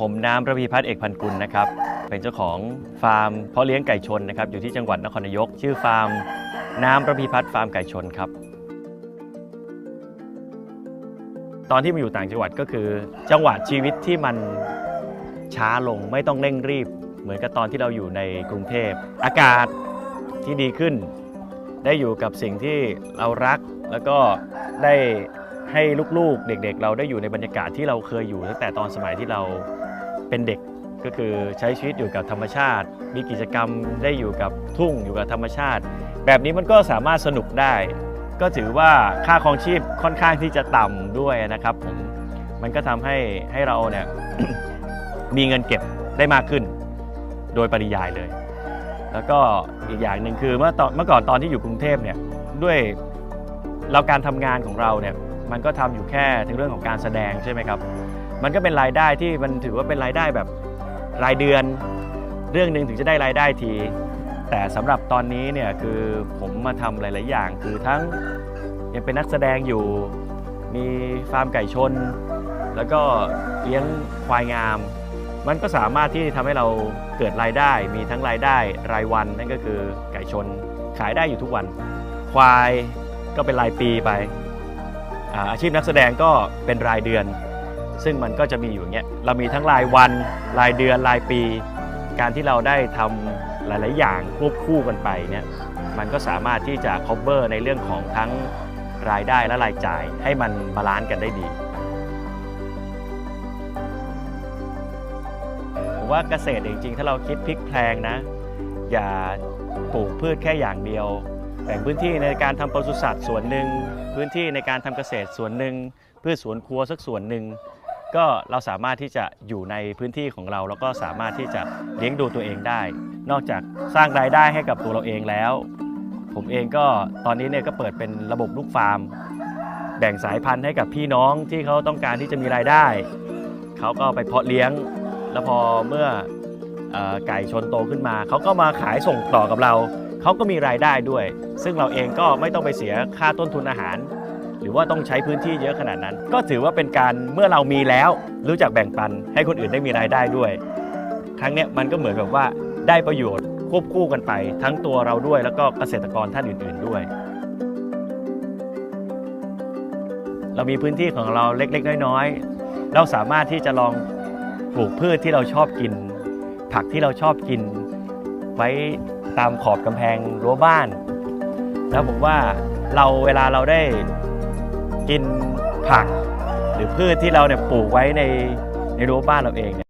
ผมน้ำระพีพัฒน์เอกพันกุลนะครับ เป็นเจ้าของฟาร์มเพาะเลี้ยงไก่ชนนะครับ อยู่ที่จังหวัดนครนายก ชื่อฟาร์มน้ำระพีพัฒน์ฟาร์มไก่ชนครับ ตอนที่มาอยู่ต่างจังหวัดก็คือ จังหวะชีวิตที่มันช้าลงไม่ต้องเร่งรีบ เหมือนกับตอนที่เราอยู่ในกรุงเทพ อากาศที่ดีขึ้น ได้อยู่กับสิ่งที่เรารักแล้วก็ได้ ให้ลูกๆ เด็กๆ เราได้อยู่ในบรรยากาศที่เราเคยอยู่ตั้งแต่ตอนสมัยที่เราเป็นเด็กก็คือใช้ชีวิตอยู่กับธรรมชาติ มีกิจกรรมได้อยู่กับทุ่งอยู่กับธรรมชาติ แบบนี้มันก็สามารถสนุกได้ ก็ถือว่าค่าครองชีพค่อนข้างที่จะต่ำด้วยนะครับผมมันก็ทำให้ให้เราเนี่ยมีเงินเก็บได้มากขึ้น โดยปริยายเลย แล้วก็อีกอย่างหนึ่งคือเมื่อตอนเมื่อก่อนตอนที่อยู่กรุงเทพเนี่ยด้วยเราการทำงานของเราเนี่ย มันก็ทำอยู่แค่ถึงเรื่องของการแสดงใช่ไหมครับ มันก็เป็นรายได้ที่มันถือว่าเป็นรายได้แบบรายเดือน เรื่องหนึ่งถึงจะได้รายได้ที แต่สำหรับตอนนี้เนี่ยคือผมมาทำหลาย ๆ อย่าง คือทั้งยังเป็นนักแสดงอยู่ มีฟาร์มไก่ชน แล้วก็เลี้ยงควายงาม มันก็สามารถที่ทำให้เราเกิดรายได้ มีทั้งรายได้รายวันนั่นก็คือไก่ชนขายได้อยู่ทุกวัน ควายก็เป็นรายปีไป อาชีพนักแสดงก็เป็นรายเดือน ซึ่งมันก็จะมีอยู่อย่างเงี้ยเรามีทั้งรายวัน รายเดือนรายปี การที่เราได้ทำหลาย ๆ อย่างควบคู่กันไปเนี่ยมันก็สามารถที่จะ cover ในเรื่องของทั้งรายได้และรายจ่ายให้มันบาลานซ์กันได้ดีผมว่าเกษตรจริง ๆ ถ้าเราคิดพลิกแพลงนะ อย่าปลูกพืชแค่อย่างเดียว แบ่งพื้นที่ในการทำปศุสัตว์ส่วนหนึ่ง พื้นที่ในการทำเกษตรส่วนหนึ่งพืชสวนครัวสักส่วนหนึ่งก็เราสามารถที่จะอยู่ในพื้นที่ของเรา แล้วก็สามารถที่จะเลี้ยงดูตัวเองได้ นอกจากสร้างรายได้ให้กับตัวเราเองแล้ว ผมเองก็ตอนนี้เนี่ยก็เปิดเป็นระบบลูกฟาร์ม แบ่งสายพันธุ์ให้กับพี่น้องที่เขาต้องการที่จะมีรายได้ เขาก็ไปเพาะเลี้ยง แล้วพอเมื่ออไก่ชนโตขึ้นมา เขาก็มาขายส่งต่อกับเรา เขาก็มีรายได้ด้วย ซึ่งเราเองก็ไม่ต้องไปเสียค่าต้นทุนอาหาร หรือว่าต้องใช้พื้นที่เยอะขนาดนั้น ก็ถือว่าเป็นการเมื่อเรามีแล้ว รู้จักแบ่งปันให้คนอื่นได้มีรายได้ด้วย ครั้งเนี้ยมันก็เหมือนกับว่าได้ประโยชน์ควบคู่กันไป ทั้งตัวเราด้วยแล้วก็เกษตรกรท่านอื่น ๆด้วย เรามีพื้นที่ของเราเล็กๆ น้อยๆ เราสามารถที่จะลองปลูกพืชที่เราชอบกิน ผักที่เราชอบกิน ไว้ตามขอบกำแพงรั้วบ้าน แล้วผมว่าเราเวลาเราได้กินผัก หรือพืชที่เราเนี่ยปลูกไว้ในในรั้วบ้านเราเองเนี่ย